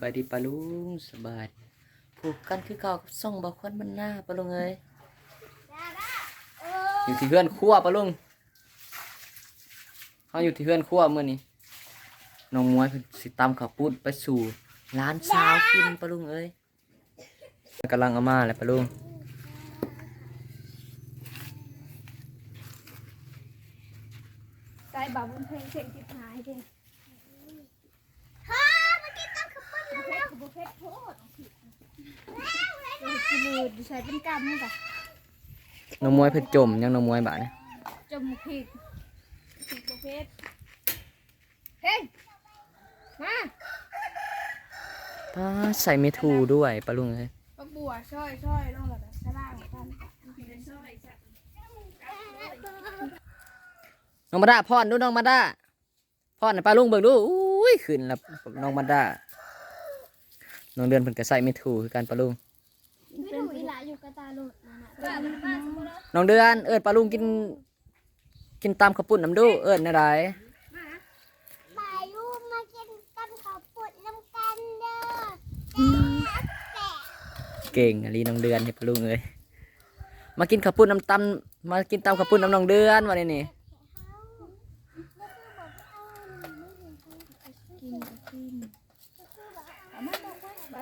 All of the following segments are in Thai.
บายดีปะลุงสบายดีผูกกันคือเก่ากับซ่องบ่ควันมันหน้าปะลุงเอ้ยอยู่ที่เฮือนครัวปะลุงเฮาอยู่ที่เฮือนครัวมื้อนี้น้องมวยเพิ่นสิตำข้าวปุ้นไปสู่ร้านสาวกินปะลุงเอ้ยกำลังเอามาแล้วปะลุงใส่บาบุญเพลงเพลงจิบหายเด้ฮ่ามากินต้นขปุ่น บุเพชรบุเพชรโทษเออกิลูดใส่เป็นกำมันกะน้องมวยเพิ่นจมยังน้องมวยบาดนี้จมูกผิดผิดบุเพชรเฮ้ยมาป้าใส่เมทูด้วยปะลุงเอ้ยปักบัวช่อยช่อยลงแบบสล่างกันช่อยจ้ะน้องมาดาพรดูน้องมาดาพรให้ปะลุงเบิ่งดูอุ้ยขึ้นแล้วน้องมาดา น้องเดือนเพิ่นก็ใส่เมทูคือกันปะลุง ไม่ถูกอีหลาอยู่กระตาหลุดนะนะน้องเดือนเอิดปลาลุงกิน กินตามข้าวปุ้นน้ำดู เอิดนะไรปลาลูกมากินต้นขปุ่นน้ำกันเด้อเก่งอะลีน้องเดือนให้ปลาลุงเอ้ยมากินข้าวปุ้นน้ำตำมากินตามข้าวปุ้นน้ำน้องเดือนวันนี้นี่กินก็กินเอามาบอกไว้บ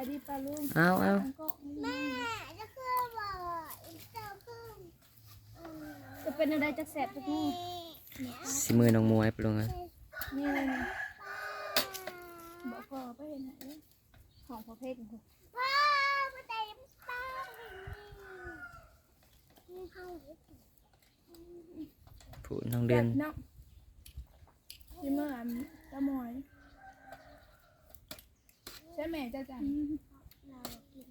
ายดีปลาลุงเอาเอาก็แม่จะคือบอกอีกเจ้าคือจะเป็นอะไรจะแสบจะนี่สิมือน้องมวยปลาลุงเอ้ยนี่เลยนะบอกพ่อไปเห็นไหนของประเภทของคุณพ่อมาเต็มป้านี่เขาผู้น้องเดือนเนาะยี่เมื่ออันตะมอยใช่ไหม จ้าจันเรากิน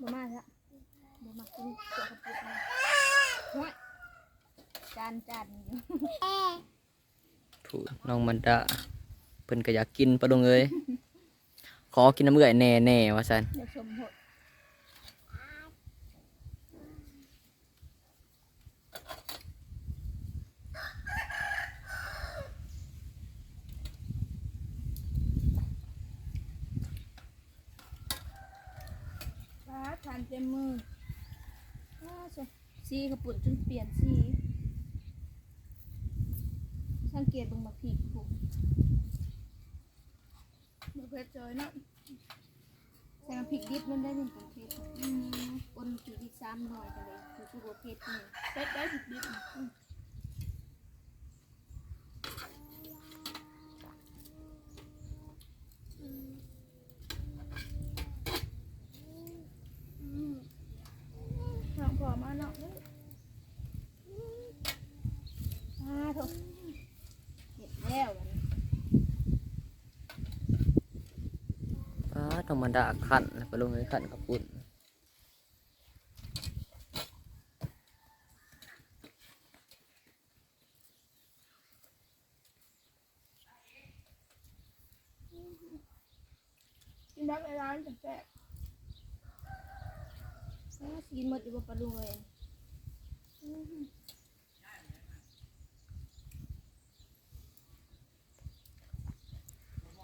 บ่มาละบ่มากินเกี่ยวกับปุ๊บนะน้อยจานจานอยู่แอผู้น้องมันดาเพิ่นก็อยากกินปลาลุงเอ้ยขอกินน้ำเอื่อยแน่แน่ๆว่าสันเดี๋ยวสมหด นเต็มมือว้าใช่สีกระปุ่นจนเปลี่ยนสีสังเกตเบงมาผีกูมาเพชรจอยเนาะใส่น้ำพริกดิบมันได้หนึ่งประเภทอืมคนจุดที่สามหน่อยกันเลยคือคือประเภทนี้เพชรได้ผิกดิบอืมน้องพอมาเนาะเอ้ยอ่าโถูกเห็ดแล้วอันนี้ ป้าน้องมันดาขันปลาลุงเอ้ยขันข้าวปุ้นกินบักในร้านแซ่บอ่าสิกินหมดอยู่บ่ปลาลุงเลย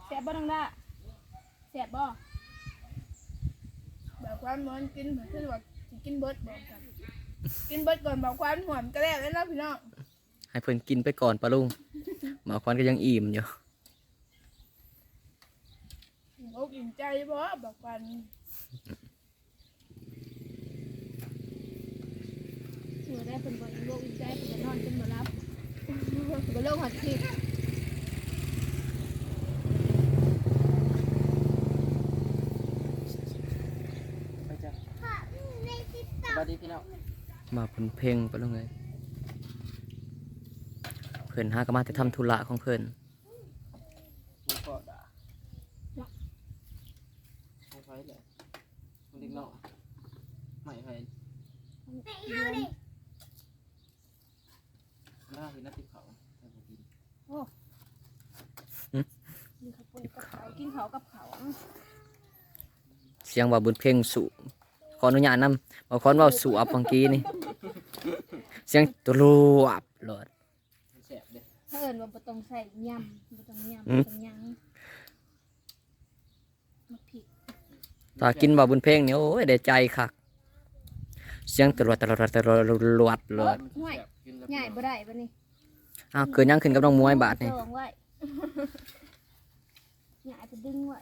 แซ่บบ่นังละ ซ่บบ่บอกความเหมือนกินเหมือนที่ว่าสิกินเบิดบอกกันกินเบิดก่อนบอกความหวานก็แล้วแล้วนะพี่น้องให้เพิ่นกินไปก่อนปลาลุงหมาควันก็ยังอิ่มอยู่โอ้กินใจบ่บอกความเมื่อได้เป็นบ่โลกอิ่มใจเป็นจะนอนจนบ่รับบ่โลกหัดคิด พ่อในติ๊กต็อก สวัส ดีพี่น้องมาเพิ่นเพลงปะลุงเอ้ยเพิ่นหาก็มาแต่ทำธุระของเพิ่นก็ด่าไม่ไฟเลยมันดิ้งเนาะไม่ไฟไหนเอาดิหน้าคือหน้าติดเขาแต่ผมกินกินข้าวปุ้นกับเขาวกินเขาวกับเขาวเสียงว่าบุญเพลงสุ ขออนุญาตนำบ่คอนเว้าสุอับเมื่อกี้นี่ เสียงตรวบโลดมันแสบเลยถ้าเอิญว่าบ่ต้องใส่ยำบ่ต้องยำอืบ่มต้องหยังมาพริถ้ากินบ่บุญเพ่งนี่โอ้ยได้ใจคักเสียงตรวจตรวจตรวจตรวจตรวจตรวจห่วยกินแล้วใหญ่บ่ได้ปะนี่อ้าวเกินยังขึ้นกับน้องมวยบาทนี่จองไว้ใหญ่ไปดึงไว้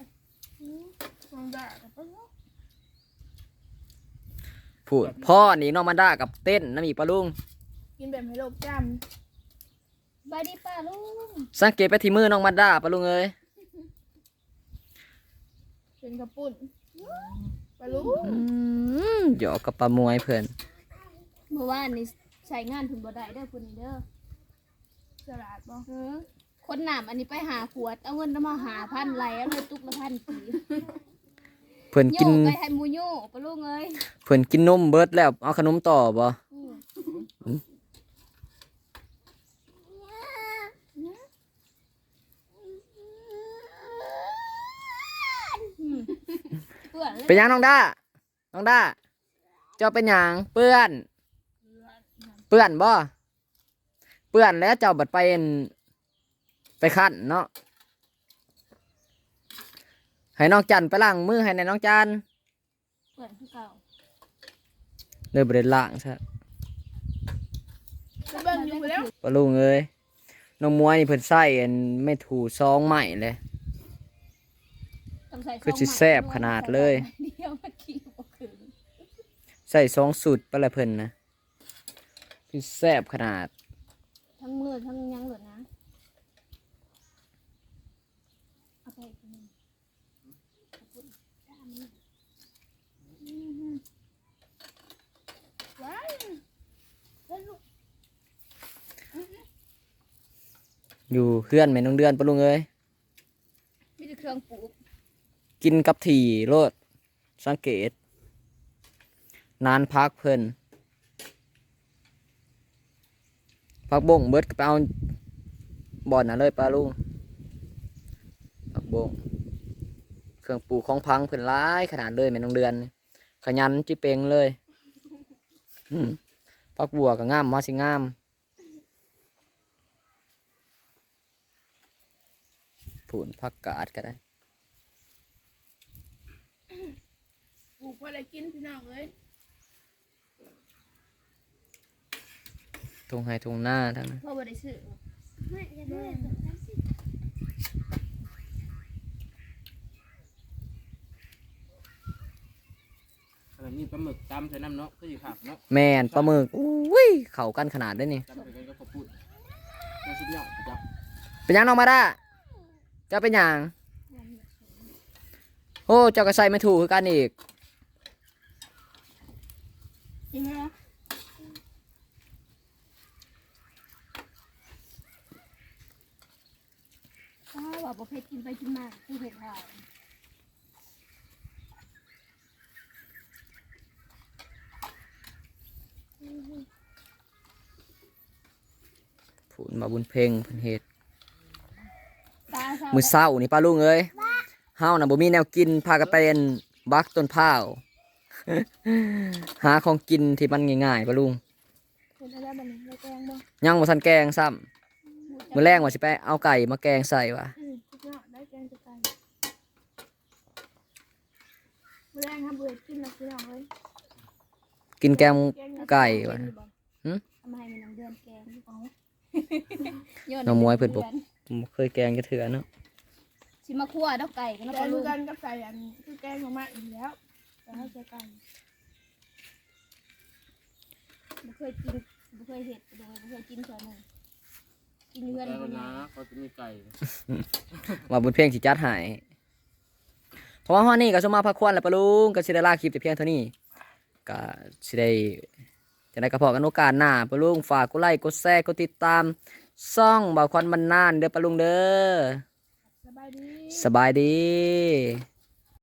ลองได้ก็ไปเนาะ พูดพ่อนี่น้องมาด้ากับเต้นน้ำอีกปะลุง กินแบบให้โลกจำบายดีป้าลุงสังเกตไปที่มือน้องมาด้าปะลุงเอ้ยเป็นกระปุ่นปลาลุงอืมหยอกกับปลามวยเพิ่นเมื่อวานนี่ใช้งานถึงบ่ได้เด้อคุณนี่เด้อสลัดบ่เออคนหนามอันนี้ไปหาขวด เอาเงินมาหาพันไรเอาเลยตุกละพันกี่ เพิ่นโยกิน ไปให้หมูโย่ปลาลุงเอ้ยเพิ่นกินนมเบิดแล้วเอาขนมต่อบ่อืมอืมเปื่อนเลยเป็นหยังน้องด้าน้องด้าเจ้าเป็นหยังเปื้อน เปื้อนบ่เปื้อนแล้วเจ้าบัดไปอั่นไปขั้นเนาะ ให้น้องจันไปล้างมือให้ในน้องจันเปื่อนคือเก่าเลยบ่ได้ล้างซะเบิ่งอยู่แล้วปะลุงเอ้ยน้องมวยนี่เพิ่นใส่อันไม่ถูซองใหม่เลย ต้องใส่คือสิแซ่บขนาดเลย เดียวมาขี้บ่คืนใส่สองสูตรไปละเพิ่นนะคือแซ่บขนาด ทั้งมือทั้งยังหลดนะเอาไปอีกหนึ่งขอบคุณด้านนี้อือหือว้ายแล้วลูก อยู่เพื่อนแม่น้องเดือนปะลุงเอ้ยมีแต่เครื่องปลูกกินกับถี่โลดสังเกต นานพักเพิ่นพักบงเบิดก็ไปเอาบ่อนน่ะเลยปลาลุงพักบงเครื่องปลูกของพังเพิ่นร้ายขนาดเลยแม่น้องเดือนนี่ขยันจิเปงเลย อืม พักบัวก็งามมาสิงามผูนพักกาดก็ได้ปลูกเพื่ออะไรกินพี่น้องเอ้ยทุ่งไฮทุ่งหน้าทั้งนั้น พ่อบ่ได้ซื้อ ไม่จะได้แบบนั้นสิ อะไรนี่ปลาหมึกตำใส่น้ำเนาะก็อยู่ขับเนาะแมนปลาหมึกอุ้ยเข่ากันขนาดได้นี่ตำไปกันก็ขอบพูดมาสุดยอดจับเป็นหยังน้องมาด้าเจ้าเป็นหยังโอ้เจ้าก็ใส่ไม่ถูกคือกันอีกจริงไหมล่ะอ้าวว่าบ่เผ็ดกินไปกินมาคือเผ็ดหาย ผูนมาบุญเพ่งเพิ่นเฮ็ดตาเศร้ามือเศร้านี่ป้าลุงเอ้ยเฮาน่ะบ่มีแนวกินพากันไปอันบักต้นพร้าวหาของกินที่มันง่ายๆป้าลุงเห็นอะไรบ้างในแกงบ่ยังบ่ทันแกงซ้ำมื้อแรงว่าสิไปเอาไก่มาแกงใส่ว่ะอืมสุดยอดได้แกงจะไก่มื้อแรงครับเบื่อกินแล้วพี่น้องเอ้ยกินแกงแกงไก่วะหึหึทำไมมันน้ำเดือนแกงเอา น้องมวยเพิ่นบอกผมบ่เคยแกงจะเถื่อเนาะสิมาคั่วดอกไก่กันแกเนาะงปลาลูกกันกับไก่อันคือแกงของมาอีกแล้วแต่ให้ใช้ไก่บ่เคยกินบ่เคยเห็ดโดยบ่เคยกินเท่านั้นกินเรือนแล้วคนนะนี้เขาจะมีไก่ว่าบุญเพ่งสิจัดให้เพราะว่าฮอดนี่ก็สมมาพักควรแล้วปะลุงก็สิได้ลาคลิปแต่เพียงเท่านี้ก็สิได้ จะได้กระเพาะกันโอกาสหน้าปะลุงฝากกดไลค์กดแชร์กดติดตามซ่องบ่าวควันมันนานเด้อปะลุงเด้อสบายดีสบายดี